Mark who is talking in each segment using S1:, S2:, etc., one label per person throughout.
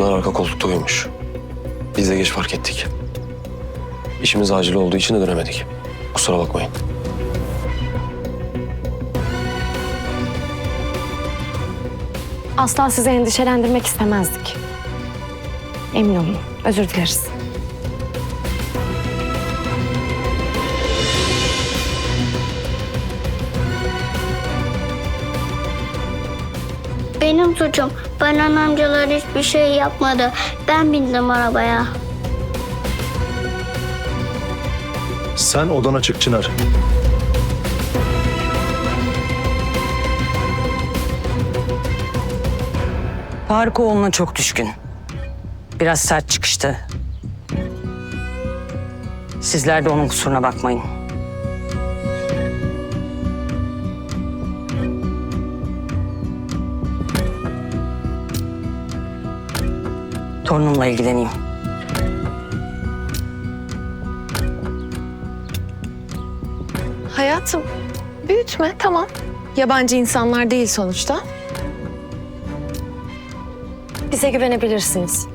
S1: Çınar arka koltukta uyumuş. Biz de geç fark ettik. İşimiz acil olduğu için de dönemedik. Kusura bakmayın.
S2: Asla sizi endişelendirmek istemezdik. Emin olun, özür dileriz.
S3: Benim suçum. Banan amcalar hiçbir şey yapmadı. Ben bindim arabaya.
S4: Sen odana çık Çınar.
S5: Faruk oğluna çok düşkün. Biraz sert çıkıştı. Sizler de onun kusuruna bakmayın. Torunumla ilgileneyim.
S2: Hayatım, büyütme, tamam. Yabancı insanlar değil sonuçta. Bize güvenebilirsiniz.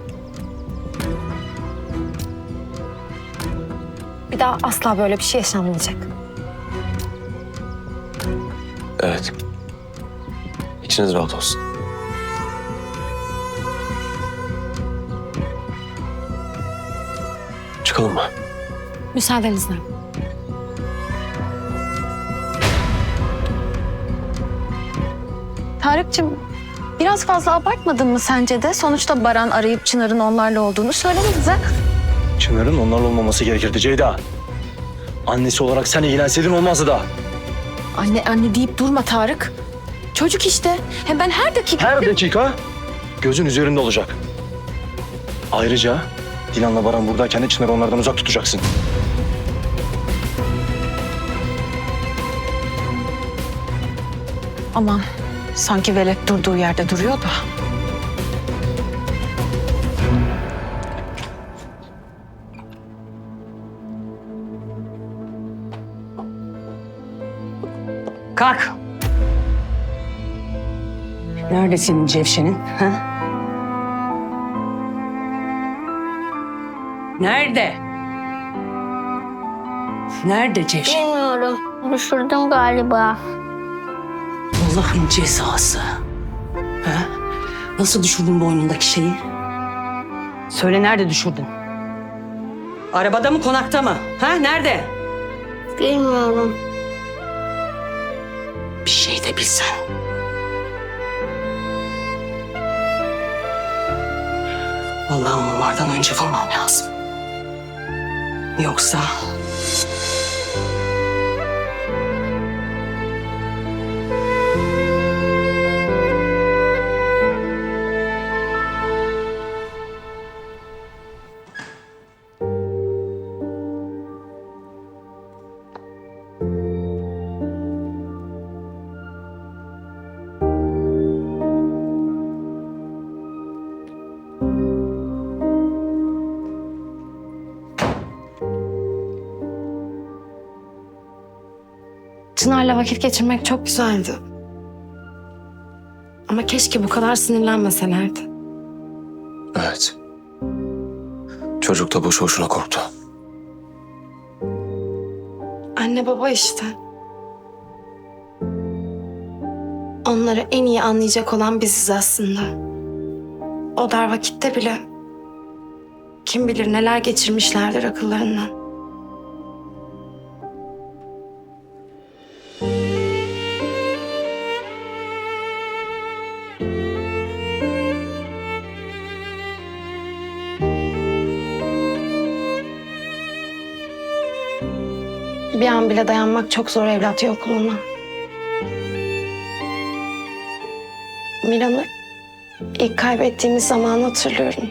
S2: Bir daha asla böyle bir şey yaşanmayacak.
S1: Evet. İçiniz rahat olsun. Çıkalım mı?
S2: Müsaadenizle.
S6: Tarık'cığım biraz fazla abartmadın mı sence de? Sonuçta Baran arayıp Çınar'ın onlarla olduğunu söyledi bize.
S4: Çınar'ın onlarla olmaması gerekirdi Ceyda. Annesi olarak sen ilgilenseydin olmazdı da.
S6: Anne anne deyip durma Tarık. Çocuk işte. Hem ben her dakika...
S4: Her dakika gözün üzerinde olacak. Ayrıca Dilan'la Baran buradayken de Çınar'ı onlardan uzak tutacaksın.
S6: Aman sanki velet durduğu yerde duruyor da.
S5: Kalk. Nerede senin Cevşen'in? Ha? Nerede? Nerede Cevşen?
S3: Bilmiyorum. Düşürdüm galiba.
S5: Allah'ın cezası. Ha? Nasıl düşürdün boynundaki şeyi? Söyle nerede düşürdün? Arabada mı konakta mı? Ha nerede?
S3: Bilmiyorum.
S5: Bir şey de bilsen. Allah'ım bunlardan önce bulmam lazım. 有伤
S2: Çınar'la vakit geçirmek çok güzeldi. Ama keşke bu kadar sinirlenmeselerdi.
S1: Evet. Çocuk da boşu boşuna korktu.
S2: Anne baba işte. Onları en iyi anlayacak olan biziz aslında. O dar vakitte bile kim bilir neler geçirmişlerdir akıllarından. Bir an bile dayanmak çok zor evlat yokluğuna. Miran'ı ilk kaybettiğimiz zamanı hatırlıyorum.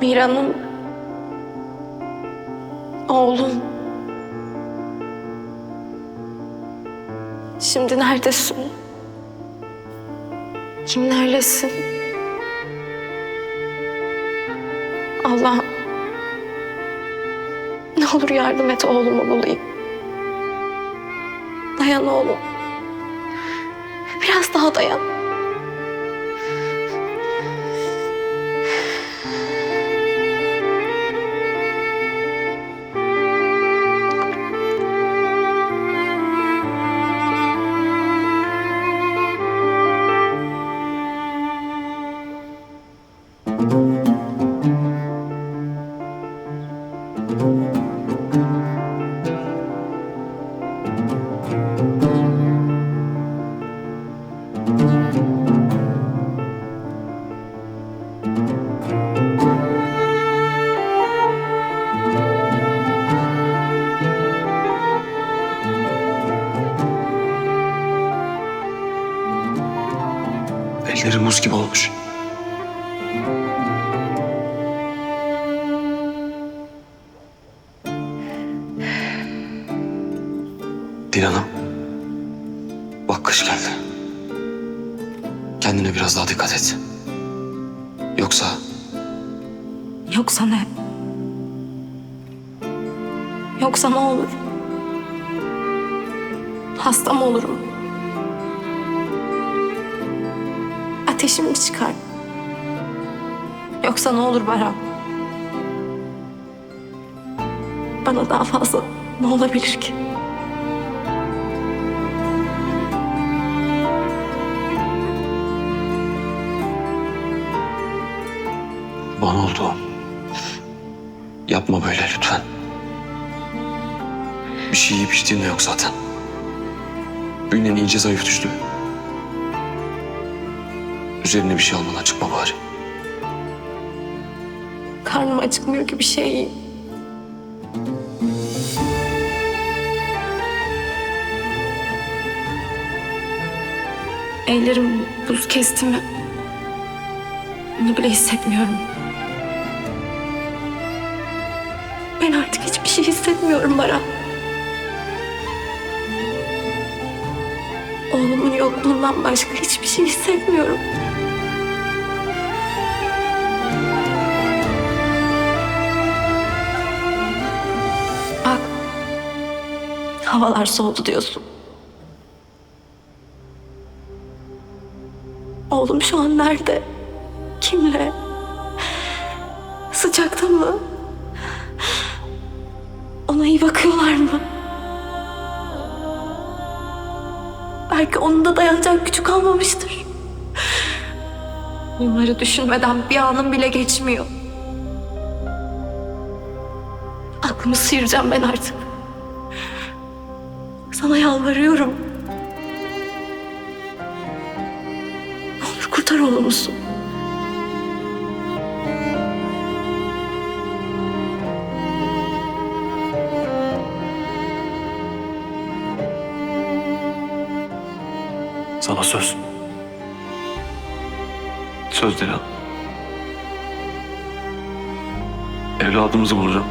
S2: Mira'nın oğlum. Şimdi neredesin? Kimlerlesin? Allah ne olur yardım et oğlumu bulayım. Dayan oğlum. Biraz daha dayan.
S1: Dilan'ım. Bak kış geldi. Kendine biraz daha dikkat et. Yoksa
S2: Yoksa ne? Yoksa ne olur? Hasta mı olurum? Ateşim mi çıkar? Yoksa ne olur Baran? Bana daha fazla ne olabilir ki?
S1: Bana oldu. Yapma böyle lütfen. Bir şey yiyip içtiğin de yok zaten. Bünyen iyice zayıf düştü. Üzerine bir şey almadan çıkma bari.
S2: Karnım acıkmıyor ki bir şey yiyeyim. Ellerim buz kesti mi? Bunu bile hissetmiyorum. Şey hissetmiyorum Baran. Oğlumun yokluğundan başka hiçbir şey hissetmiyorum. Bak. Havalar soğudu diyorsun. Oğlum şu an nerede? Kimle? Sıcakta mı? Bakıyorlar mı? Belki onun da dayanacak gücü kalmamıştır. Bunları düşünmeden bir anım bile geçmiyor. Aklımı sıyıracağım ben artık. Sana yalvarıyorum. Ne olur kurtar oğlumuzu.
S1: Sana söz. Söz Dilan. Evladımızı bulacağım.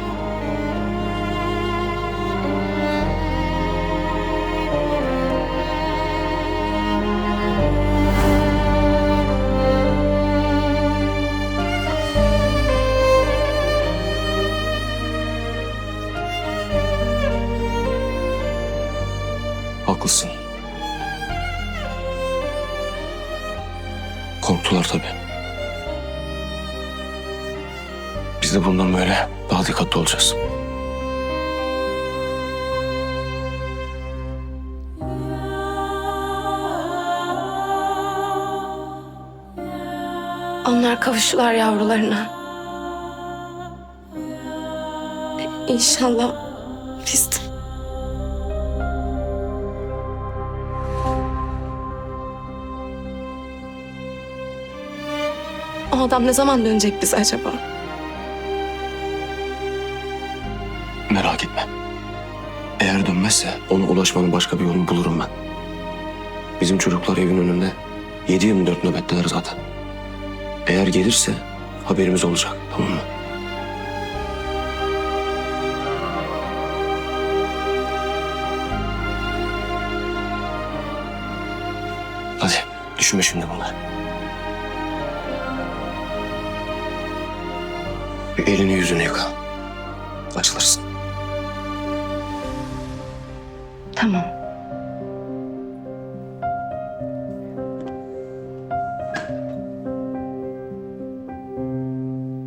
S1: Korktular tabii. Biz de bundan böyle daha dikkatli olacağız.
S2: Onlar kavuştular yavrularına. İnşallah biz de. O adam ne zaman dönecek bize acaba?
S1: Merak etme. Eğer dönmezse ona ulaşmanın başka bir yolunu bulurum ben. Bizim çocuklar evin önünde 7-24 nöbetteler zaten. Eğer gelirse haberimiz olacak tamam mı? Hadi düşünme şimdi bunları. Bir elini yüzünü yıka. Açılırsın.
S2: Tamam.